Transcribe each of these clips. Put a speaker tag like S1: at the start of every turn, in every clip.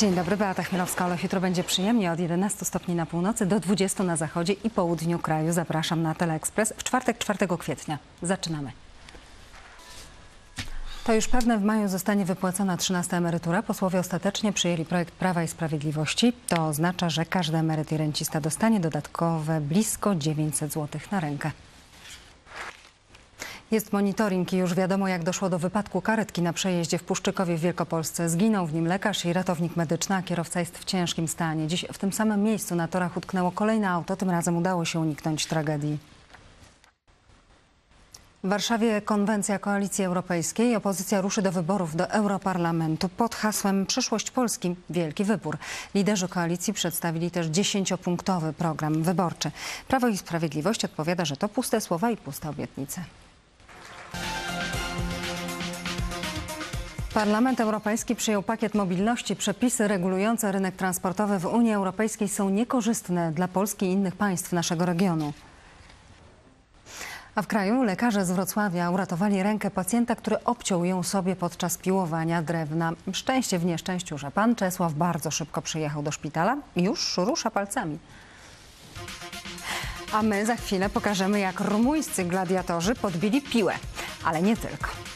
S1: Dzień dobry, Beata Chmielowska-Olech. Jutro będzie przyjemnie od 11 stopni na północy do 20 na zachodzie i południu kraju. Zapraszam na Teleekspres w czwartek 4 kwietnia. Zaczynamy. To już pewne w maju zostanie wypłacona 13 emerytura. Posłowie ostatecznie przyjęli projekt Prawa i Sprawiedliwości. To oznacza, że każdy emeryt i rencista dostanie dodatkowe blisko 900 zł na rękę. Jest monitoring i już wiadomo, jak doszło do wypadku karetki na przejeździe w Puszczykowie w Wielkopolsce. Zginął w nim lekarz i ratownik medyczny, a kierowca jest w ciężkim stanie. Dziś w tym samym miejscu na torach utknęło kolejne auto. Tym razem udało się uniknąć tragedii. W Warszawie konwencja Koalicji Europejskiej. Opozycja ruszy do wyborów do Europarlamentu pod hasłem Przyszłość Polski – Wielki Wybór. Liderzy koalicji przedstawili też dziesięciopunktowy program wyborczy. Prawo i Sprawiedliwość odpowiada, że to puste słowa i puste obietnice. Parlament Europejski przyjął pakiet mobilności. Przepisy regulujące rynek transportowy w Unii Europejskiej są niekorzystne dla Polski i innych państw naszego regionu. A w kraju lekarze z Wrocławia uratowali rękę pacjenta, który obciął ją sobie podczas piłowania drewna. Szczęście w nieszczęściu, że pan Czesław bardzo szybko przyjechał do szpitala i już rusza palcami. A my za chwilę pokażemy, jak rumuńscy gladiatorzy podbili piłę, ale nie tylko.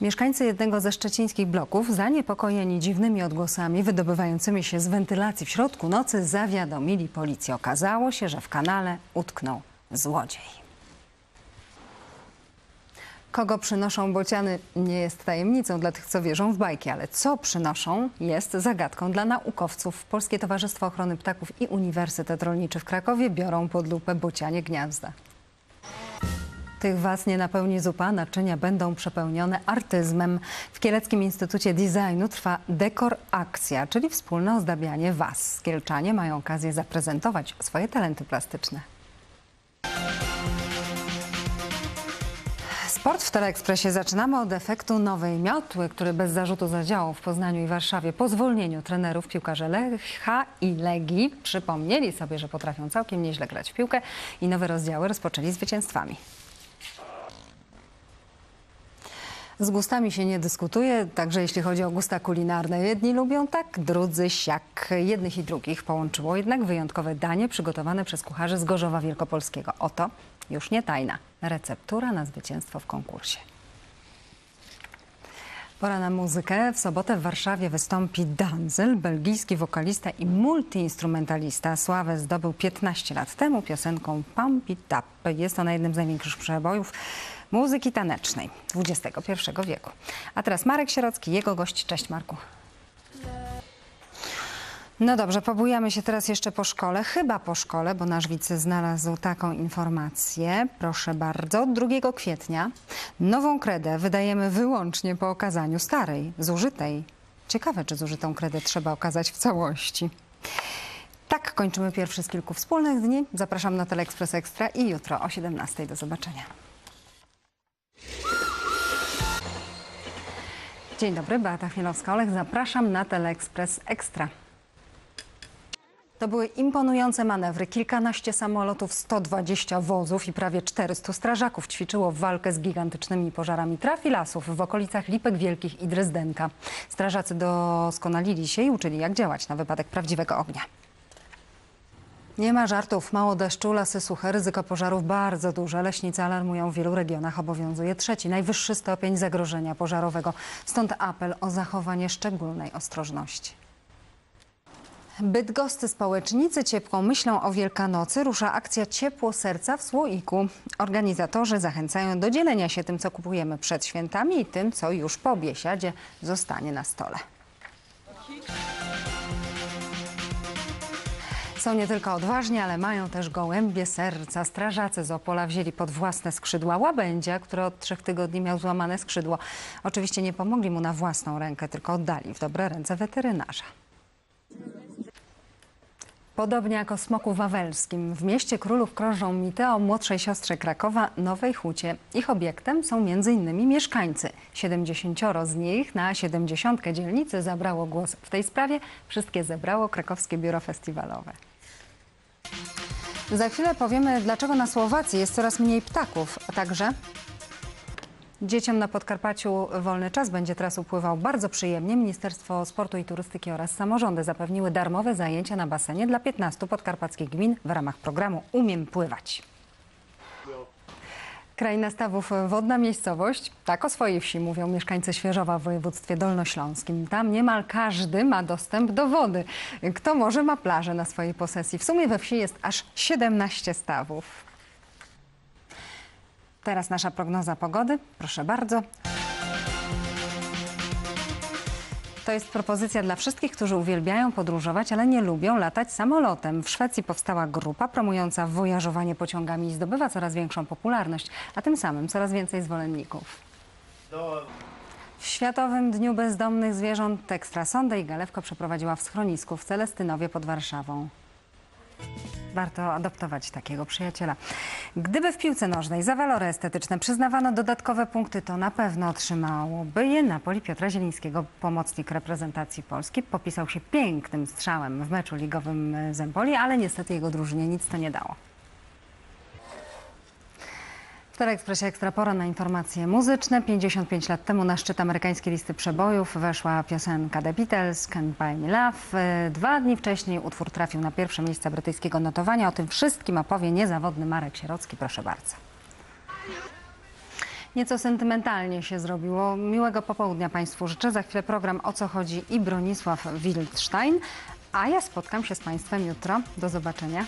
S1: Mieszkańcy jednego ze szczecińskich bloków, zaniepokojeni dziwnymi odgłosami wydobywającymi się z wentylacji w środku nocy, zawiadomili policję. Okazało się, że w kanale utknął złodziej. Kogo przynoszą bociany nie jest tajemnicą dla tych, co wierzą w bajki, ale co przynoszą jest zagadką dla naukowców. Polskie Towarzystwo Ochrony Ptaków i Uniwersytet Rolniczy w Krakowie biorą pod lupę bocianie gniazda. Tych was nie napełni zupa, naczynia będą przepełnione artyzmem. W Kieleckim Instytucie Designu trwa dekor akcja, czyli wspólne ozdabianie was. Kielczanie mają okazję zaprezentować swoje talenty plastyczne. Sport w Teleekspresie zaczynamy od efektu nowej miotły, który bez zarzutu zadziałał w Poznaniu i Warszawie. Po zwolnieniu trenerów piłkarze Lecha i Legii przypomnieli sobie, że potrafią całkiem nieźle grać w piłkę i nowe rozdziały rozpoczęli zwycięstwami. Z gustami się nie dyskutuje, także jeśli chodzi o gusta kulinarne. Jedni lubią tak, drudzy siak. Jednych i drugich połączyło jednak wyjątkowe danie przygotowane przez kucharzy z Gorzowa Wielkopolskiego. Oto już nie tajna receptura na zwycięstwo w konkursie. Pora na muzykę. W sobotę w Warszawie wystąpi Danzyl, belgijski wokalista i multiinstrumentalista. Sławę zdobył 15 lat temu piosenką Pump It Up. Jest ona jednym z największych przebojów muzyki tanecznej XXI wieku. A teraz Marek Sierocki, jego gość. Cześć Marku. No dobrze, pobujamy się teraz jeszcze po szkole, chyba po szkole, bo nasz widz znalazł taką informację. Proszę bardzo, 2 kwietnia nową kredę wydajemy wyłącznie po okazaniu starej, zużytej. Ciekawe, czy zużytą kredę trzeba okazać w całości. Tak kończymy pierwszy z kilku wspólnych dni. Zapraszam na Teleekspres Ekstra i jutro o 17 do zobaczenia. Dzień dobry, Beata Chmielowska-Olech. Zapraszam na Teleekspres Ekstra. To były imponujące manewry. Kilkanaście samolotów, 120 wozów i prawie 400 strażaków ćwiczyło walkę z gigantycznymi pożarami traf i lasów w okolicach Lipek Wielkich i Drezdenka. Strażacy doskonalili się i uczyli, jak działać na wypadek prawdziwego ognia. Nie ma żartów. Mało deszczu, lasy suche, ryzyko pożarów bardzo duże. Leśnicy alarmują w wielu regionach. Obowiązuje trzeci, najwyższy stopień zagrożenia pożarowego. Stąd apel o zachowanie szczególnej ostrożności. Bydgoscy społecznicy ciepłą myślą o Wielkanocy rusza akcja Ciepło Serca w Słoiku. Organizatorzy zachęcają do dzielenia się tym, co kupujemy przed świętami i tym, co już po biesiadzie zostanie na stole. Są nie tylko odważni, ale mają też gołębie serca. Strażacy z Opola wzięli pod własne skrzydła łabędzia, który od trzech tygodni miał złamane skrzydło. Oczywiście nie pomogli mu na własną rękę, tylko oddali w dobre ręce weterynarza. Podobnie jak o Smoku Wawelskim, w mieście królów krążą mity o młodszej siostrze Krakowa, Nowej Hucie. Ich obiektem są m.in. mieszkańcy. 70 z nich na 70 dzielnicy zabrało głos w tej sprawie. Wszystkie zebrało krakowskie biuro festiwalowe. Za chwilę powiemy, dlaczego na Słowacji jest coraz mniej ptaków, a także Dzieciom na Podkarpaciu wolny czas będzie teraz upływał bardzo przyjemnie. Ministerstwo Sportu i Turystyki oraz samorządy zapewniły darmowe zajęcia na basenie dla 15 podkarpackich gmin w ramach programu Umiem Pływać. Kraina Stawów, wodna miejscowość. Tak o swojej wsi mówią mieszkańcy Świeżowa w województwie dolnośląskim. Tam niemal każdy ma dostęp do wody. Kto może ma plażę na swojej posesji. W sumie we wsi jest aż 17 stawów. Teraz nasza prognoza pogody. Proszę bardzo. To jest propozycja dla wszystkich, którzy uwielbiają podróżować, ale nie lubią latać samolotem. W Szwecji powstała grupa promująca wojażowanie pociągami i zdobywa coraz większą popularność, a tym samym coraz więcej zwolenników. W Światowym Dniu Bezdomnych Zwierząt Ekstra Sondę i Galewko przeprowadziła w schronisku w Celestynowie pod Warszawą. Warto adoptować takiego przyjaciela. Gdyby w piłce nożnej za walory estetyczne przyznawano dodatkowe punkty, to na pewno otrzymałoby je Napoli Piotra Zielińskiego. Pomocnik reprezentacji Polski popisał się pięknym strzałem w meczu ligowym z Empoli, ale niestety jego drużynie nic to nie dało. W Teleekspresie Ekstra pora na informacje muzyczne. 55 lat temu na szczyt amerykańskiej listy przebojów weszła piosenka The Beatles, Can't Buy Me Love. Dwa dni wcześniej utwór trafił na pierwsze miejsce brytyjskiego notowania. O tym wszystkim opowie niezawodny Marek Sierocki. Proszę bardzo. Nieco sentymentalnie się zrobiło. Miłego popołudnia Państwu życzę. Za chwilę program O co chodzi i Bronisław Wildstein. A ja spotkam się z Państwem jutro. Do zobaczenia.